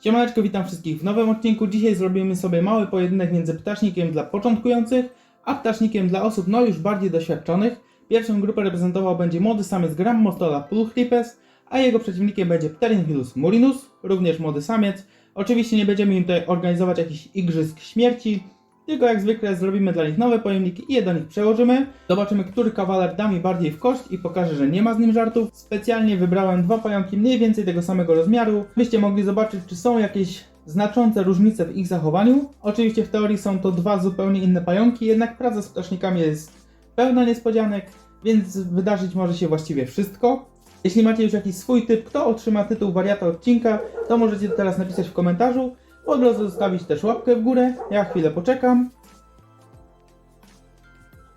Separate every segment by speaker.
Speaker 1: Siemaneczko, witam wszystkich w nowym odcinku. Dzisiaj zrobimy sobie mały pojedynek między ptasznikiem dla początkujących, a ptasznikiem dla osób no już bardziej doświadczonych. Pierwszą grupę reprezentował będzie młody samiec Gram Mostola Pulchripes, a jego przeciwnikiem będzie Pterinhilus murinus, również młody samiec. Oczywiście nie będziemy im tutaj organizować jakichś igrzysk śmierci, tylko jak zwykle zrobimy dla nich nowe pojemniki i je do nich przełożymy. Zobaczymy, który kawaler da mi bardziej w kość i pokaże, że nie ma z nim żartów. Specjalnie wybrałem dwa pająki mniej więcej tego samego rozmiaru, byście mogli zobaczyć, czy są jakieś znaczące różnice w ich zachowaniu. Oczywiście w teorii są to dwa zupełnie inne pająki, jednak praca z ptasznikami jest pełna niespodzianek, więc wydarzyć może się właściwie wszystko. Jeśli macie już jakiś swój typ, kto otrzyma tytuł wariata odcinka, to możecie to teraz napisać w komentarzu. Po drodze zostawić też łapkę w górę. Ja chwilę poczekam.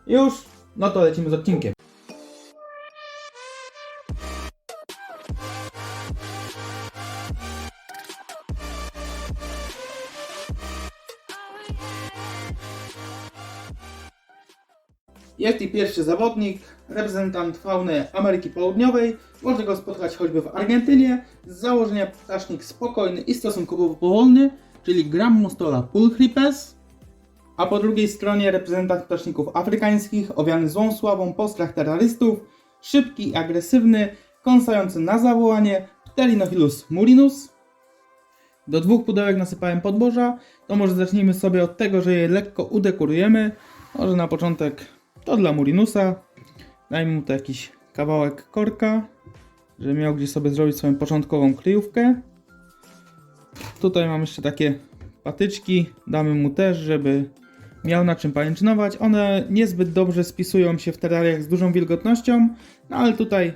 Speaker 1: Już? No to lecimy z odcinkiem. Jest i pierwszy zawodnik, reprezentant fauny Ameryki Południowej. Można go spotkać choćby w Argentynie. Z założenia ptasznik spokojny i stosunkowo powolny, czyli Gram Mustola Pulchripes. A po drugiej stronie reprezentant ptaszników afrykańskich, owiany złą sławą po terrorystów, szybki i agresywny, kąsający na zawołanie Pterinochilus murinus. Do dwóch pudełek nasypałem podboża, to może zacznijmy sobie od tego, że je lekko udekorujemy. Może na początek to dla Murinusa. Dajmy mu tu jakiś kawałek korka, żeby miał gdzie sobie zrobić swoją początkową kryjówkę. Tutaj mam jeszcze takie patyczki, damy mu też, żeby miał na czym pajęczynować. One niezbyt dobrze spisują się w terrariach z dużą wilgotnością, no ale tutaj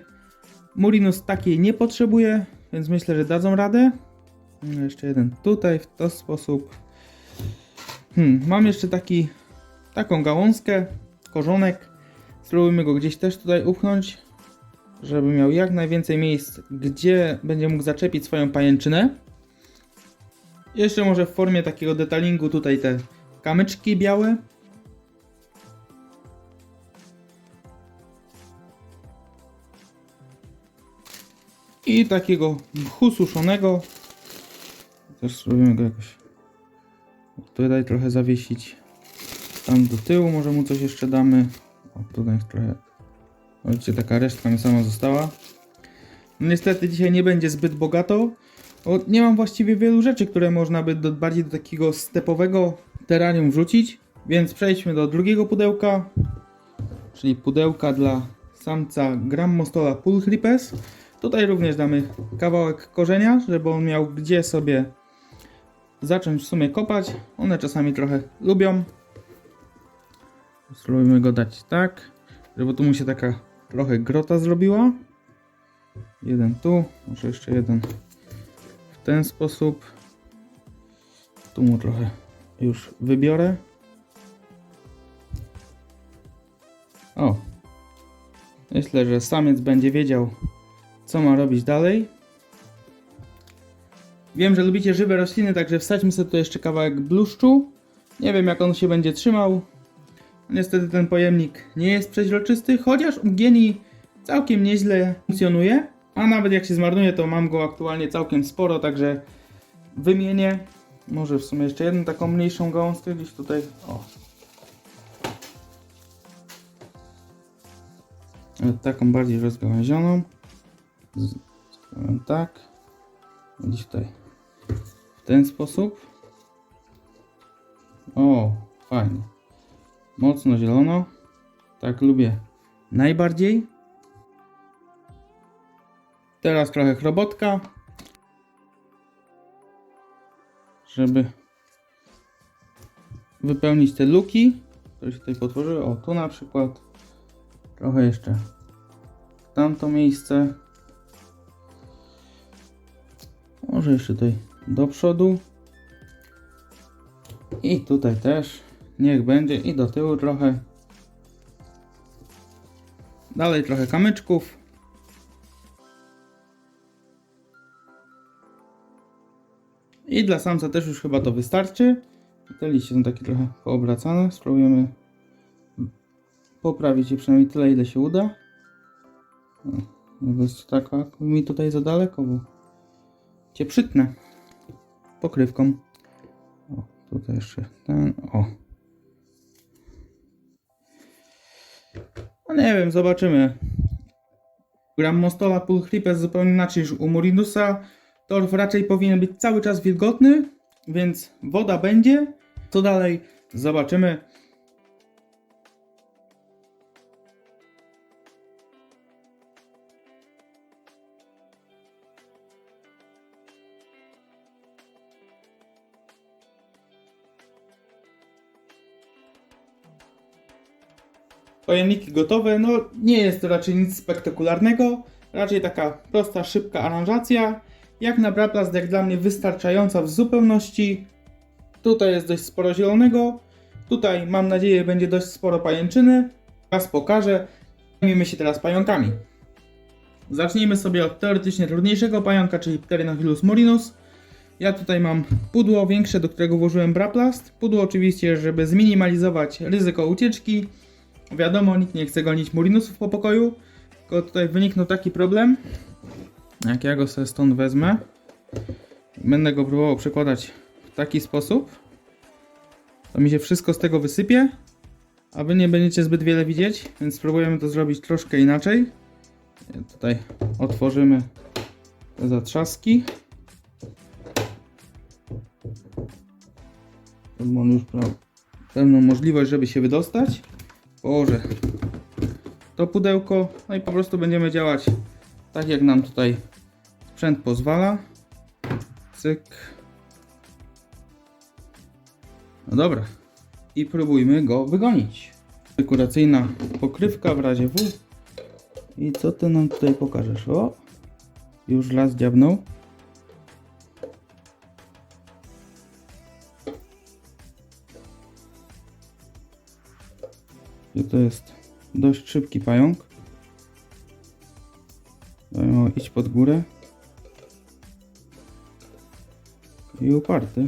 Speaker 1: Murinus takiej nie potrzebuje, więc myślę, że dadzą radę. No, Jeszcze jeden tutaj, w ten sposób. Hmm, mam jeszcze taki, taką gałązkę, korzonek. Spróbujmy go gdzieś też tutaj upchnąć, żeby miał jak najwięcej miejsc, gdzie będzie mógł zaczepić swoją pajęczynę. Jeszcze może w formie takiego detalingu tutaj te kamyczki białe. I takiego mchu suszonego. Też spróbujemy go jakoś tutaj trochę zawiesić. Tam do tyłu może mu coś jeszcze damy. O, tutaj jest trochę. Widzicie, taka resztka mi sama została. No niestety dzisiaj nie będzie zbyt bogato, bo nie mam właściwie wielu rzeczy, które można by do, bardziej do takiego stepowego terrarium wrzucić. Więc przejdźmy do drugiego pudełka, czyli pudełka dla samca Gram Mostola Pulchripes. Tutaj również damy kawałek korzenia, żeby on miał gdzie sobie zacząć w sumie kopać. One czasami trochę lubią. Spróbujmy go dać tak, żeby tu mu się taka trochę grota zrobiła. Jeden tu, może jeszcze jeden w ten sposób. Tu mu trochę już wybiorę. O. Myślę, że samiec będzie wiedział, co ma robić dalej. Wiem, że lubicie żywe rośliny, także wsadźmy sobie tu jeszcze kawałek bluszczu. Nie wiem, jak on się będzie trzymał. Niestety ten pojemnik nie jest przeźroczysty, chociaż u Gieni całkiem nieźle funkcjonuje. A nawet jak się zmarnuje, to mam go aktualnie całkiem sporo, także wymienię. Może w sumie jeszcze jedną taką mniejszą gałązkę gdzieś tutaj. O. Taką bardziej rozgałęzioną. Tak. Gdzieś tutaj. W ten sposób. O, fajnie. Mocno zielono. Tak lubię najbardziej. Teraz trochę chrobotka. Żeby wypełnić te luki, które się tutaj potworzyły. O, tu na przykład. Trochę jeszcze w tamto miejsce. Może jeszcze tutaj do przodu. I tutaj też. Niech będzie. I do tyłu trochę. Dalej trochę kamyczków. I dla samca też już chyba to wystarczy. Te liście są takie trochę poobracane. Spróbujemy poprawić je przynajmniej tyle, ile się uda. O, Nie jest tak mi tutaj za daleko, bo cię przytnę. pokrywką. O, tutaj jeszcze ten, o. No nie wiem, zobaczymy. Gram Mostola Pull Grip jest zupełnie inaczej niż u Morinusa. Torf raczej powinien być cały czas wilgotny, więc woda będzie. Co dalej? Zobaczymy. Pojemniki gotowe, no nie jest to raczej nic spektakularnego, raczej taka prosta, szybka aranżacja. Jak na Braplast, jak dla mnie wystarczająca w zupełności. Tutaj jest dość sporo zielonego, tutaj mam nadzieję będzie dość sporo pajęczyny. Was pokażę. Zajmijmy się teraz pająkami. Zacznijmy sobie od teoretycznie trudniejszego pająka, czyli Pterynochilus morinus. Ja tutaj mam pudło większe, do którego włożyłem Braplast. Pudło oczywiście, żeby zminimalizować ryzyko ucieczki. Wiadomo, nikt nie chce gonić murinusów po pokoju, tylko tutaj wyniknął taki problem. Jak ja go sobie stąd wezmę, będę go próbował przekładać w taki sposób, to mi się wszystko z tego wysypie, a wy nie będziecie zbyt wiele widzieć, więc spróbujemy to zrobić troszkę inaczej. Tutaj otworzymy te zatrzaski. Mam już pełną możliwość, żeby się wydostać. Położę to pudełko, no i po prostu będziemy działać tak jak nam tutaj sprzęt pozwala. Cyk. No dobra. I próbujmy go wygonić. Dekoracyjna pokrywka w razie W. I co ty nam tutaj pokażesz? O! Już las dziabnął. To jest dość szybki pająk. Dajmy iść pod górę. I uparty.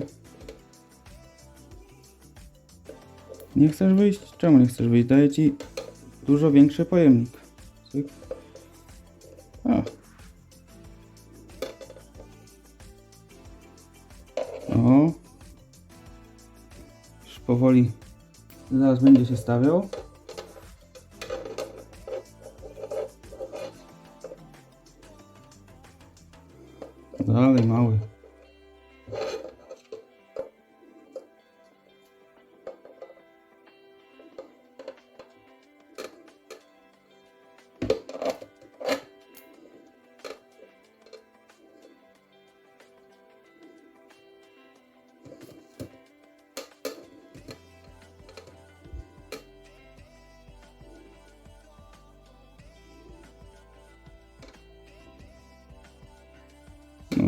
Speaker 1: Nie chcesz wyjść? Czemu nie chcesz wyjść? Daję ci dużo większy pojemnik. Cyk. A. O. Już powoli zaraz będzie się stawiał. Dalej mały. No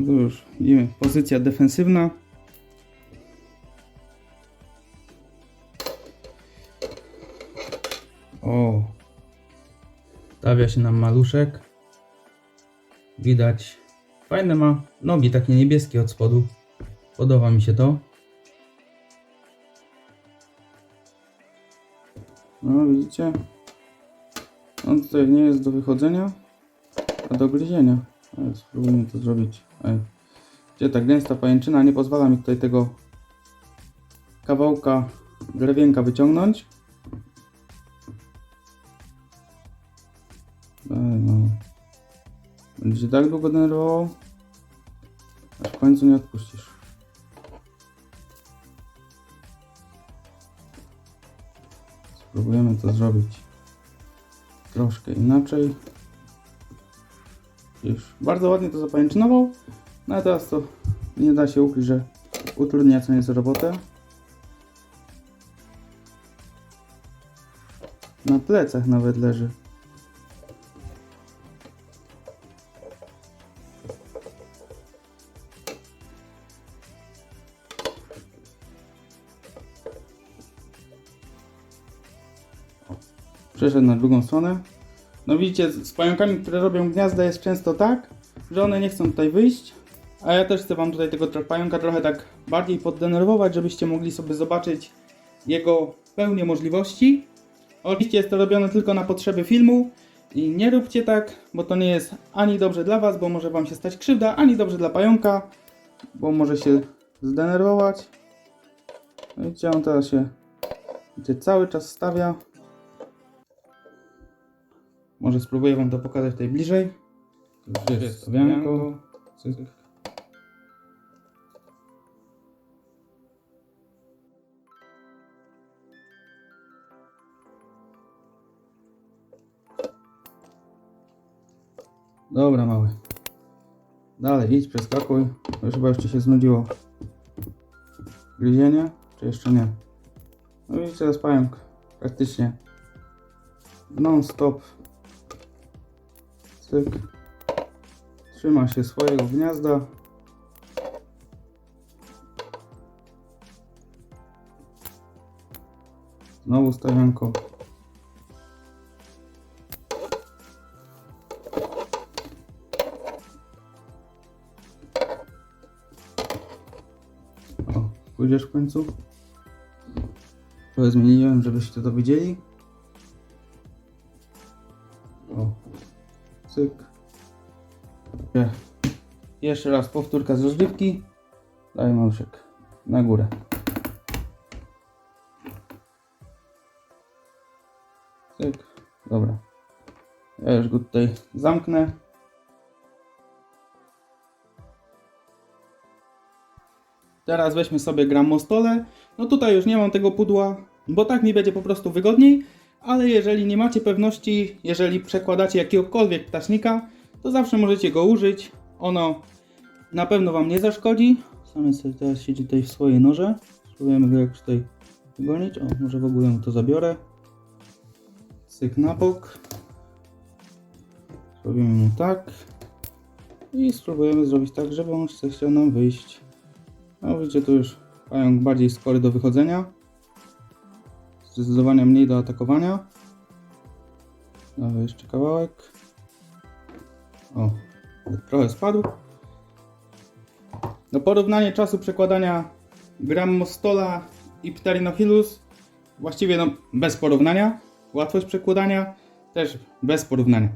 Speaker 1: to już widzimy, pozycja defensywna. O. Stawia się nam maluszek. Widać. Fajne ma nogi takie niebieskie od spodu. Podoba mi się to. No widzicie? On tutaj nie jest do wychodzenia, a do gryzienia. Spróbujmy to zrobić. Ej. Gdzie ta gęsta pajęczyna nie pozwala mi tutaj tego kawałka drewienka wyciągnąć. No. Będzie się tak długo denerwował, aż w końcu nie odpuścisz. Spróbujemy to zrobić troszkę inaczej. Już bardzo ładnie to zapajęczynował. No a teraz to nie da się ukryć, że utrudnia co nieco robotę. Na plecach nawet leży. Przeszedł na drugą stronę. No widzicie, z pająkami, które robią gniazda jest często tak, że one nie chcą tutaj wyjść. A ja też chcę wam tutaj tego pająka trochę tak bardziej poddenerwować, żebyście mogli sobie zobaczyć jego pełnię możliwości. Oczywiście jest to robione tylko na potrzeby filmu i nie róbcie tak, bo to nie jest ani dobrze dla was, bo może wam się stać krzywda, ani dobrze dla pająka, bo może się zdenerwować. No widzicie, on teraz się widzicie, cały czas stawia. Może spróbuję wam to pokazać tutaj bliżej. Tu jest stawianko. Cyk. Dobra, mały. Dalej, idź, przeskakuj. Już chyba ci się znudziło. Gryzienie? Czy jeszcze nie? No widzicie, teraz pająk praktycznie non-stop. Cyk. Trzyma się swojego gniazda. Znowu stawianko. O, pójdziesz w końcu? Trochę zmieniłem, żebyście to widzieli. O, cyk. Jeszcze raz powtórka z rozgrywki. Daj maluszek na górę. Cyk. Dobra. Ja już go tutaj zamknę. Teraz weźmy sobie grammostole. No tutaj już nie mam tego pudła, bo tak mi będzie po prostu wygodniej. Ale jeżeli nie macie pewności, jeżeli przekładacie jakiegokolwiek ptasznika, to zawsze możecie go użyć. Ono na pewno Wam nie zaszkodzi. Samy sobie teraz siedzi tutaj w swojej noże. Spróbujemy go jakoś tutaj wygonić. O, może w ogóle mu to zabiorę. Syk na bok. Zrobimy mu tak. I spróbujemy zrobić tak, żeby on chciał nam wyjść. No widzicie, tu już pająk bardziej skory do wychodzenia. Zdecydowanie mniej do atakowania. Dawaj jeszcze kawałek. O, trochę spadł. No porównanie czasu przekładania Grammostola i Pterinochilus właściwie no bez porównania. Łatwość przekładania też bez porównania.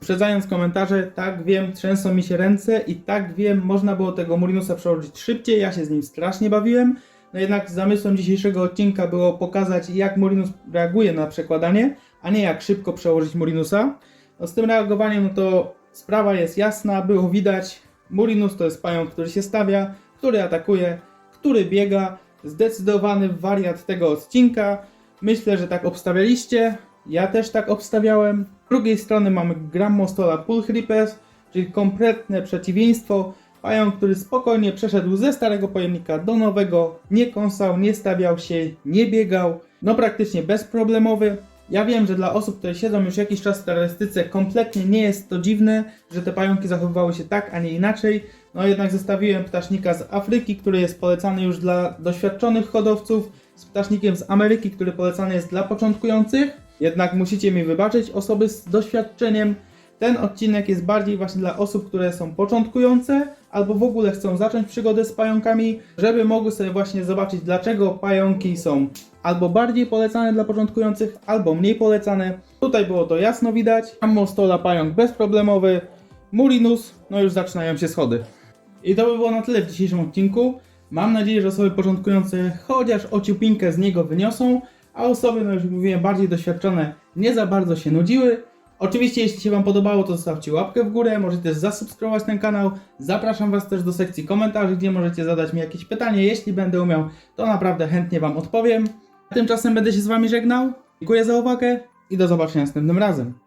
Speaker 1: Uprzedzając komentarze, tak wiem, trzęsą mi się ręce i tak wiem, można było tego Murinusa przełożyć szybciej, ja się z nim strasznie bawiłem. No jednak zamysłem dzisiejszego odcinka było pokazać, jak Murinus reaguje na przekładanie, a nie jak szybko przełożyć Murinusa. No z tym reagowaniem no to sprawa jest jasna, było widać. Murinus to jest pająk, który się stawia, który atakuje, który biega. Zdecydowany wariat tego odcinka. Myślę, że tak obstawialiście. Ja też tak obstawiałem. Z drugiej strony mamy Grammostola Pulchripes, czyli kompletne przeciwieństwo. Pająk, który spokojnie przeszedł ze starego pojemnika do nowego, nie kąsał, nie stawiał się, nie biegał, no praktycznie bezproblemowy. Ja wiem, że dla osób, które siedzą już jakiś czas w terrorystyce, kompletnie nie jest to dziwne, że te pająki zachowywały się tak, a nie inaczej. No jednak zostawiłem ptasznika z Afryki, który jest polecany już dla doświadczonych hodowców, z ptasznikiem z Ameryki, który polecany jest dla początkujących. Jednak musicie mi wybaczyć, osoby z doświadczeniem. Ten odcinek jest bardziej właśnie dla osób, które są początkujące albo w ogóle chcą zacząć przygodę z pająkami, żeby mogły sobie właśnie zobaczyć, dlaczego pająki są albo bardziej polecane dla początkujących, albo mniej polecane. Tutaj było to jasno widać. Ammostola pająk bezproblemowy. Murinus, no już zaczynają się schody. I to by było na tyle w dzisiejszym odcinku. Mam nadzieję, że osoby początkujące chociaż ociupinkę z niego wyniosą, a osoby, no już mówiłem, bardziej doświadczone nie za bardzo się nudziły. Oczywiście, jeśli się Wam podobało, to zostawcie łapkę w górę, możecie też zasubskrybować ten kanał. Zapraszam Was też do sekcji komentarzy, gdzie możecie zadać mi jakieś pytanie. Jeśli będę umiał, to naprawdę chętnie Wam odpowiem. Tymczasem będę się z Wami żegnał. Dziękuję za uwagę i do zobaczenia następnym razem.